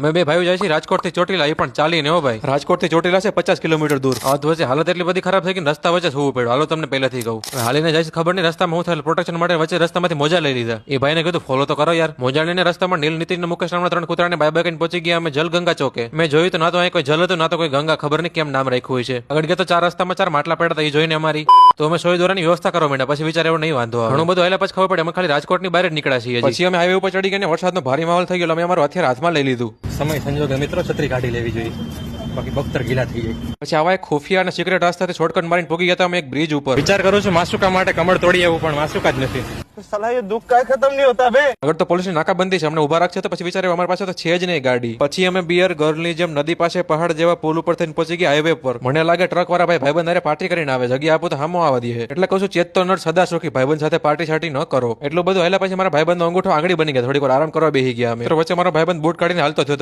અમે બે ભાઈઓ જાય છે રાજકોટથી ચોટીલા એ પણ ચાલીને હો ભાઈ. રાજકોટથી ચોટીલા છે પચાસ કિલોમીટર દૂર. આ વચ્ચે હાલત એટલી બધી ખરાબ થઈ કે રસ્તા વચ્ચે સુવું પડ્યું હાલો તમને પહેલાથી કહું. હવે હાલીને જાય છે ખબર નહીં રસ્તામાં હું થયેલ પ્રોટેક્શન માટે વચ્ચે રસ્તામાંથી મોજા લઈ લીધા. એ ભાઈને કીધું ફોલો તો કરો યાર. મોજા લઈને રસ્તામાં નીલ નીતિન ને મુકેશ નામના ત્રણ કૂતરાને બાય બાય પહોંચી ગયા. અમે જલ ગંગા ચોકે. મેં જોયું તો ના તો અહીં કોઈ જલ હતું ના તો કોઈ ગંગા. ખબર નહીં કેમ નામ રાખ્યું હોય છે. આગળ ગયા તો ચાર રસ્તામાં ચાર માટલા પડ્યા એ જોઈને અમારી. તો અમે સોય દોરાની વ્યવસ્થા કરવા માંડ્યા. પછી વિચાર એવો નહીં વાંધો ઘણું બધું આવેલા પછી ખબર પડે અમે ખાલી રાજકોટની બહાર જ નીકળ્યા છીએ પછી અમે હાઈવે ઉપર ચડી ગયા વરસાદનો ભારે માહોલ થઈ ગયો અમે અમારું હથિયાર હાથમાં લઈ લીધું. સમય સંજોગે મિત્રો છત્રી કાઢી લેવી જોઈએ. બાકી બખ્તર ગીલા થઈ જાય. પછી આવા ખુફિયા અને સિક્રેટ રસ્તાથી છોડકન મારીને ભોગી ગયા અમે એક બ્રિજ ઉપર. વિચાર કરું છું માસુકા માટે કમળ તોડી એવું પણ માસુકા જ નથી. સલાહ દુઃખ કાય ખતમ નહીં હોતા બે. અગર તો પોલીસની છે તો પછી વિચારે અમારી પાસે તો છે જ નહીં ગાડી. પછી અમે બિયર ગર્લની જેમ નદી પાસે પહાડ જેવા પુલ ઉપર થઈને પહોંચી ગયા હાઈવે પર. મને લાગે ટ્રક વાળા ભાઈ ભાઈબંધ અરે પાર્ટી કરીને આવે જગ્યા આપો તો હામો એટલે કહું છું ચેતતો નર સદા સુખી ભાઈબંધ સાથે પાર્ટી છાટી ન કરો. એટલું બધું એટલે પછી મારા ભાઈબંધનો અંગૂઠો આંગળી બની ગયા થોડી વાર આરામ કરવા બેસી ગયા અમે. વચ્ચે મારો ભાઈબંધ બૂટ કાઢીને હાલતો થયો